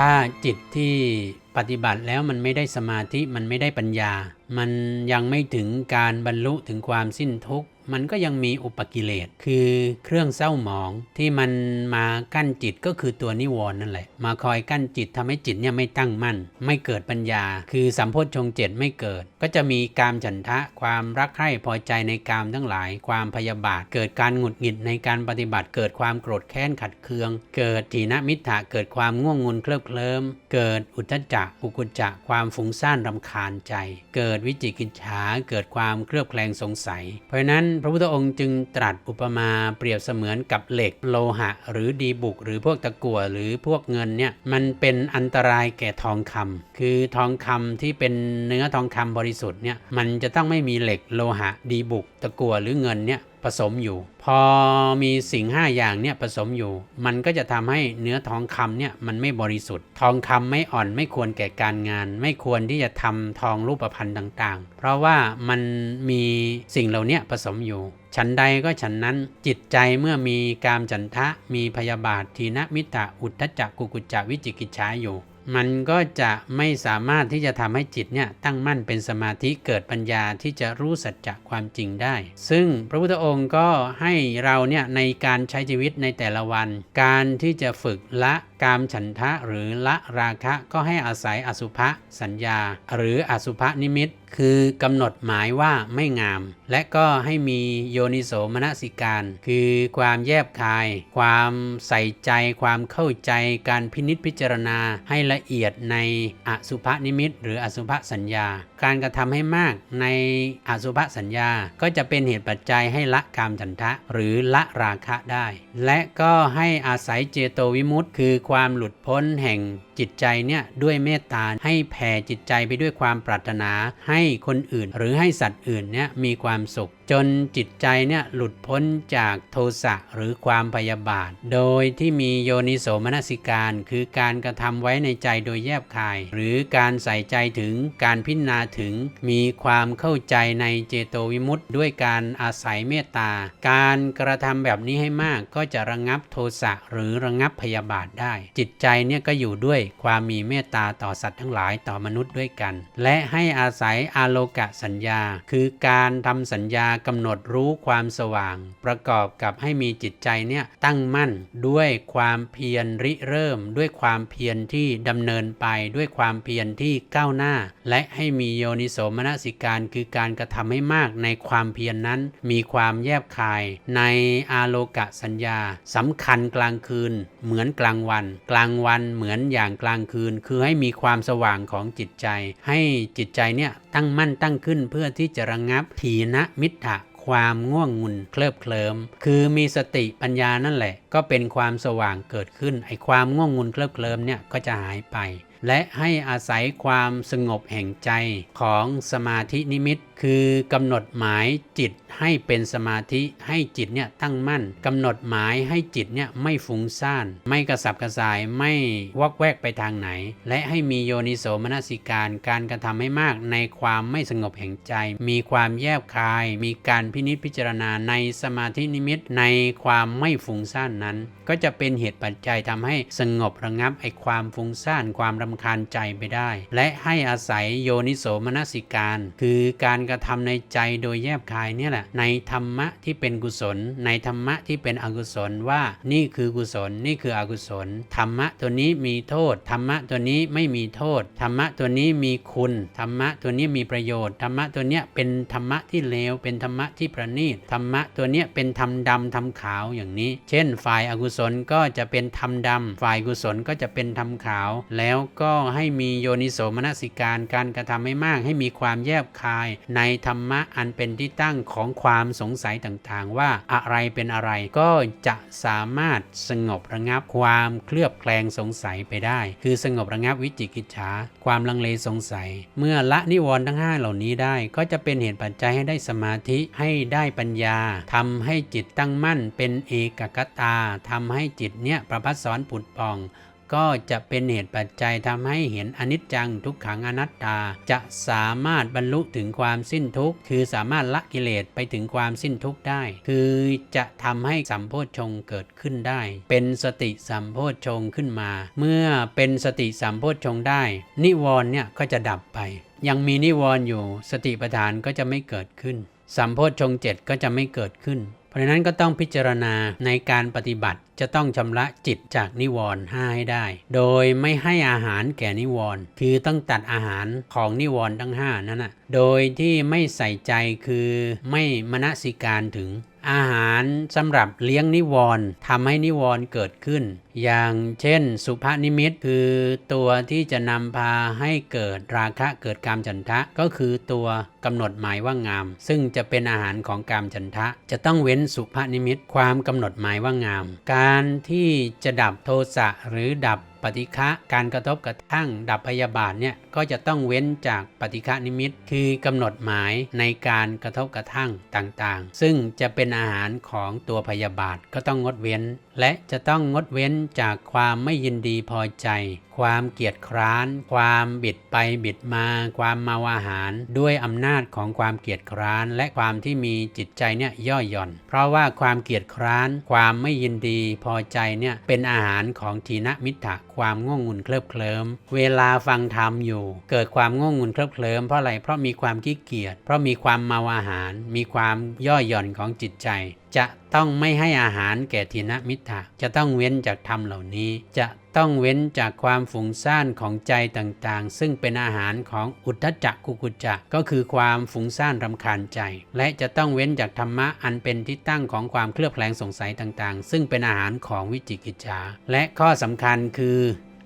ถ้าจิตที่ปฏิบัติแล้วมันไม่ได้สมาธิมันไม่ได้ปัญญา มันยังไม่ถึงการบรรลุถึงความสิ้นทุกข์ มันก็ยังมีอุปกิเลสคือเครื่องเศร้าหมองที่มันมากั้นจิตก็คือตัวนิวรณ์นั่นแหละ มาคอยกั้นจิตทำให้จิตเนี่ยไม่ตั้งมั่น ไม่เกิดปัญญา คือสัมโพชฌงเจ็ดไม่เกิด ก็จะมีกามฉันทะความรักใคร่พอใจในกามทั้งหลาย ความพยาบาท เกิดการหงุดหงิดในการปฏิบัติ เกิดความโกรธแค้นขัดเคือง เกิดทีนมิทธะเกิดความง่วงงุนเคลิบเคลิ้มเกิดอุทจจะอุกุจจะความฟุ้งซ่านรำคาญใจ เกิดวิจิกิจฉาเกิดความเคลือบแคลงสงสัย เพราะนั้นพระพุทธองค์จึงตรัสอุปมาเปรียบเสมือนกับเหล็กโลหะ หรือดีบุก หรือพวกตะกั่วหรือพวกเงินเนี่ยมันเป็นอันตรายแก่ทองคำคือทองคำที่เป็นเนื้อทองคำบริสุทธิ์เนี่ยมันจะต้องไม่มีเหล็กโลหะ ดีบุก ตะกั่วหรือเงินเนี่ย ผสมอยู่ พอมีสิ่ง 5 อย่างเนี่ยผสมอยู่ มันก็จะทำให้เนื้อทองคำเนี่ยมันไม่บริสุทธิ์ ทองคำไม่อ่อนไม่ควรแก่การงาน ไม่ควรที่จะทำทองรูปพรรณต่างๆ เพราะว่ามันมีสิ่งเหล่านี้ผสมอยู่ฉันใดก็ฉันนั้นจิตใจเมื่อมีกามจันทะมีพยาบาททีนมิตะอุทธจักกุกุจจวิจิกิจฉาอยู่ มันก็จะไม่สามารถที่จะทำให้จิตเนี่ยตั้งมั่นเป็นสมาธิเกิดปัญญาที่จะรู้สัจจะความจริงได้ ซึ่งพระพุทธองค์ก็ให้เราเนี่ยในการใช้ชีวิตในแต่ละวัน การที่จะฝึกละกามฉันทะหรือละราคะก็ให้อาศัยอสุภะสัญญา หรืออสุภะนิมิตคือกำหนดหมายว่าไม่งาม และก็ให้มีโยนิโสมนสิการ คือความแยบคาย ความใส่ใจ ความเข้าใจ การพินิษพิจารณาให้ละเอียดในอสุภนิมิต หรืออสุภสัญญาการกระทำให้มากในอสุภสัญญาก็จะเป็นเหตุปัจจัยให้ละกามฉันทะหรือละราคะได้ และก็ให้อาศัยเจโตวิมุตต์คือความหลุดพ้นแห่งจิตใจเนี่ยด้วยเมตตาให้แผ่จิตใจไปด้วยความปรารถนา ให้คนอื่น หรือให้สัตว์อื่นเนี่ยมีความสุข จนจิตใจเนี่ยหลุดพ้นจากโทสะหรือความพยาบาท โดยที่มีโยนิโสมนสิการคือการกระทำไว้ในใจโดยแยบคาย หรือการใส่ใจถึงการพิจารณาถึง มีความเข้าใจในเจโตวิมุตต์ด้วยการอาศัยเมตตา การกระทำแบบนี้ให้มากก็จะระงับโทสะหรือระงับพยาบาทได้ จิตใจเนี่ยก็อยู่ด้วยความมีเมตตาต่อสัตว์ทั้งหลายต่อมนุษย์ด้วยกัน และให้อาศัยอาโลกะสัญญา คือการทำสัญญากำหนดรู้ความสว่าง ประกอบกับให้มีจิตใจเนี่ยตั้งมั่นด้วยความเพียรริเริ่ม ด้วยความเพียรที่ดำเนินไปด้วยความเพียรที่ก้าวหน้า และให้มีโยนิโสมนสิการคือการกระทำให้มากในความเพียรนนั้น มีความแยบคายในอาโลกะสัญญาสำคัญกลางคืน เหมือนกลางวัน กลางวันเหมือนอย่างกลางคืน คือให้มีความสว่างของจิตใจ ให้จิตใจเนี่ย ตั้งมั่นตั้งขึ้นเพื่อที่จะระงงับถีนะมิทธะความง่วงงุนเคลิบเคลิมคือมีสติปัญญานั่นแหละ ก็เป็นความสว่างเกิดขึ้นไอ้ความง่วงงุนเคลิบเคลิมเนี่ยก็จะหายไป และให้อาศัยความสงบแห่งใจของสมาธินิมิตคือกำหนดหมายจิตให้เป็นสมาธิให้จิตเนี่ยตั้งมั่นกำหนดหมายให้จิตเนี่ยไม่ฟุ้งซ่าน ไม่กระสับกระส่ายไม่วอกแวกไปทางไหน และให้มีโยนิโสมนสิการการกระทำให้มากในความไม่สงบแห่งใจ มีความแยบคาย มีการพินิจพิจารณาในสมาธินิมิตในความไม่ฟุ้งซ่านนั้น ก็จะเป็นเหตุปัจจัยทำให้สงบระงับไอความฟุ้งซ่านความรำคาญใจไปได้ และให้อาศัยโยนิโสมนสิการ คือการกระทำในใจโดยแยบคายเนี่ยแหละในธรรมะที่เป็นกุศล ในธรรมะที่เป็นอกุศลว่านี่คือกุศล นี่คืออกุศล ธรรมะตัวนี้มีโทษ ธรรมะตัวนี้ไม่มีโทษ ธรรมะตัวนี้มีคุณ ธรรมะตัวนี้มีประโยชน์ ธรรมะตัวเนี้ยเป็นธรรมะที่เลว เป็นธรรมะที่ประณีต ธรรมะตัวเนี้ยเป็นธรรมดำธรรมขาวอย่างนี้ เช่น ฝ่ายอกุศลก็จะเป็นธรรมดำ ฝ่ายกุศลก็จะเป็นธรรมขาว แล้วก็ให้มีโยนิโสมนสิการการกระทำให้มาก ให้มีความแยบคายในธรรมะอันเป็นที่ตั้งของความสงสัยต่างๆ ว่าอะไรเป็นอะไรก็จะสามารถสงบระงับความเคลือบแคลงสงสัยไปได้ คือสงบระงับวิจิกิจฉาความลังเลสงสัย เมื่อละนิวรณ์ทั้ง 5 เหล่านี้ได้ ก็จะเป็นเหตุปัจจัยให้ได้สมาธิให้ได้ปัญญาทำให้จิตตั้งมั่นเป็นเอกกตาทำให้จิตเนี่ยประพัดสอนผุดปอง ก็จะเป็นเหตุปัจจัยทำให้เห็นอนิจจังทุกขังอนัตตา จะสามารถบรรลุถึงความสิ้นทุกข์คือสามารถละกิเลสไปถึงความสิ้นทุกข์ได้ คือจะทำให้สัมโพชฌงเกิดขึ้นได้ เป็นสติสัมโพชฌงขึ้นมา เมื่อเป็นสติสัมโพชฌงได้ นิวรณ์เนี่ยก็จะดับไป ยังมีนิวรณ์อยู่ สติปัฏฐานก็จะไม่เกิดขึ้นสัมโพชฌงเจ็ดก็จะไม่เกิดขึ้น ราะฉะนั้นก็ต้องพิจารณาในการปฏิบัติจะต้องชำระจิตจากนิวรณ์ห้าให้ได้ โดยไม่ให้อาหารแก่นิวรณ์คือต้องตัดอาหารของนิวรณ์ทั้งห้านั่นนะโดยที่ไม่ใส่ใจคือไม่มนสิการถึงอาหารสำหรับเลี้ยงนิวรณ์ทำให้นิวรณ์เกิดขึ้น อย่างเช่น สุภานิมิตคือตัวที่จะนำพาให้เกิดราคะเกิดกามจันทะก็คือตัว กำหนดหมายว่างาม ซึ่งจะเป็นอาหารของกามจันทะ จะต้องเว้นสุภนิมิตความกำหนดหมายว่างาม การที่จะดับโทสะหรือดับปฏิฆะการกระทบกระทั่งดับพยาบาทเนี่ยก็จะต้องเว้นจากปฏิฆะนิมิต คือกำหนดหมายในการกระทบกระทั่งต่างๆ ซึ่งจะเป็นอาหารของตัวพยาบาทก็ต้องงดเว้น และจะต้องงดเว้นจากความไม่ยินดีพอใจ ความเกียจคร้าน ความบิดไปบิดมา ความเมาอาหาร ด้วยอำนาจของความเกียจคร้าน และความที่มีจิตใจเนี่ยย่อหย่อน เพราะว่าความเกียจคร้าน ความไม่ยินดีพอใจเนี่ยเป็นอาหารของทีนมิถะความง่วงงุนเคลิบเคลิ้มเวลาฟังธรรมอยู่ เกิดความง่วงงุนเคลิบเคลิ้มเพราะอะไรเพราะมีความขี้เกียจเพราะมีความเมาอาหาร มีความย่อหย่อนของจิตใจ จะต้องไม่ให้อาหารแก่ทีนมิถะจะต้องเว้นจากธรรมเหล่านี้ จะต้องเว้นจากความฝุ่งซ่านของใจต่างๆ ซึ่งเป็นอาหารของอุทธจักกุกุจจะก็คือความฝุ่งซ่านรำคาญใจ และจะต้องเว้นจากธรรมะอันเป็นที่ตั้งของความเคลือบแคลงสงสัยต่างๆ ซึ่งเป็นอาหารของวิจิกิจฉาและข้อสำคัญคือ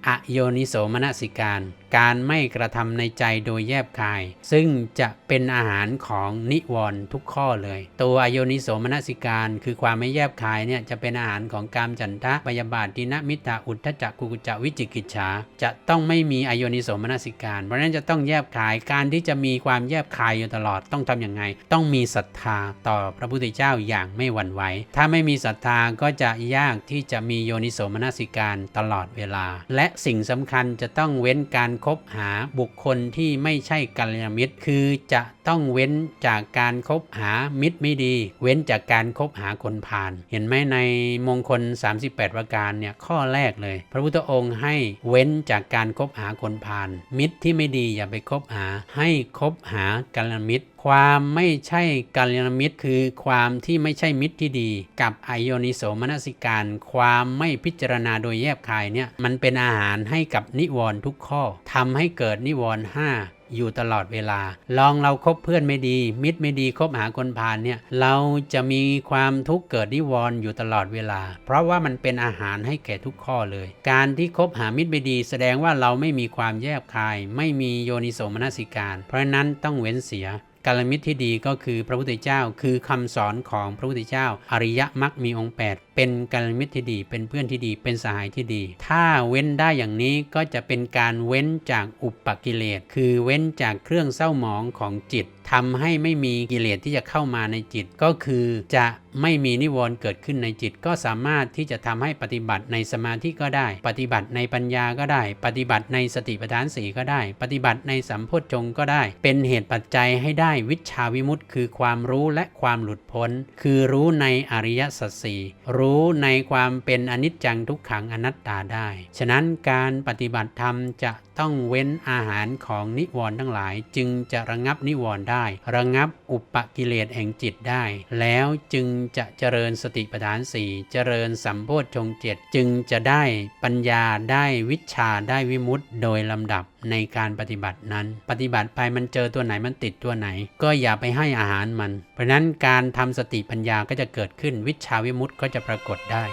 อโยนิโสมนสิการ การไม่กระทำในใจโดยแยบคาย ซึ่งจะเป็นอาหารของนิวรณ์ทุกข้อเลย ตัวอโยนิโสมนสิการ คือความไม่แยบคายเนี่ยจะเป็นอาหารของกามจันทะปยาบาทตินะมิตาอุทธจักกุกุจวิจิกิจฉาจะต้องไม่มีอโยนิโสมนสิการ เพราะนั้นจะต้องแยบคายการที่จะมีความแยบคายอยู่ตลอดต้องทำอย่างไง ต้องมีศรัทธาต่อพระพุทธเจ้าอย่างไม่หวั่นไหวถ้าไม่มีศรัทธาก็จะยากที่จะมีโยนิโสมนสิการตลอดเวลา และสิ่งสำคัญจะต้องเว้นการคบหาบุคคลที่ไม่ใช่กัลยาณมิตร คือจะ ต้องเว้นจากการคบหามิตรไม่ดี เว้นจากการคบหาคนพาลเห็นไหมในมงคล 38 ประการเนี่ยข้อแรกเลย พระพุทธองค์ให้เว้นจากการคบหาคนพาลมิตรที่ไม่ดีอย่าไปคบหา ให้คบหากัลยาณมิตร ความไม่ใช่กัลยาณมิตร คือความที่ไม่ใช่มิตรที่ดี กับไอโยนิโสมนสิการ ความไม่พิจารณาโดยแยบคายเนี่ยมันเป็นอาหารให้กับนิวรณ์ทุกข้อทำให้เกิดนิวรณ์ห้า อยู่ตลอดเวลา ลองเราคบเพื่อนไม่ดี มิตรไม่ดีคบหาคนพาลเนี่ยเราจะมีความทุกข์เกิดนิวรณ์อยู่ตลอดเวลา เพราะว่ามันเป็นอาหารให้แก่ทุกข้อเลย การที่คบหามิตรไม่ดี แสดงว่าเราไม่มีความแยบคาย ไม่มีโยนิโสมนสิการ เพราะนั้นต้องเว้นเสียกาลมิตรที่ดีก็คือพระพุทธเจ้าคือคำสอนของพระพุทธเจ้า อริยมรรคมีองค์ 8 เป็นกาลมิตรที่ดี เป็นเพื่อนที่ดี เป็นสหายที่ดี ถ้าเว้นได้อย่างนี้ก็จะเป็นการเว้นจากอุปกิเลส คือเว้นจากเครื่องเศร้าหมองของจิตทำให้ไม่มีกิเลสที่จะเข้ามาในจิต ก็คือจะไม่มีนิวรณ์เกิดขึ้นในจิต ก็สามารถที่จะทำให้ปฏิบัติในสมาธิก็ได้ ปฏิบัติในปัญญาก็ได้ ปฏิบัติในสติปัฏฐานสีก็ได้ ปฏิบัติในสัมโพชฌงก็ได้ เป็นเหตุปัจจัยให้ได้วิชาวิมุตต์คือความรู้และความหลุดพ้น คือรู้ในอริยสัจสี่รูู้้ในความเป็นอนิจจังทุกขังอนัตตาได้ ฉะนั้นการปฏิบัติธรรมจะต้องเว้นอาหารของนิวรณ์ทั้งหลาย จึงจะระงับนิวรณ์ได้ ระงับอุปกิเลสแห่งจิตได้ แล้วจึงจะเจริญสติปัฏฐานสี่เจริญสัมโพชฌงเจ็ดจึงจะได้ปัญญาได้วิชาได้วิมุตต์โดยลำดับในการปฏิบัตินั้น ปฏิบัติไปมันเจอตัวไหนมันติดตัวไหน ก็อย่าไปให้อาหารมัน ราะนั้นการทำสติปัญญาก็จะเกิดขึ้นวิชาวิมุตต์ก็จะปรากฏได้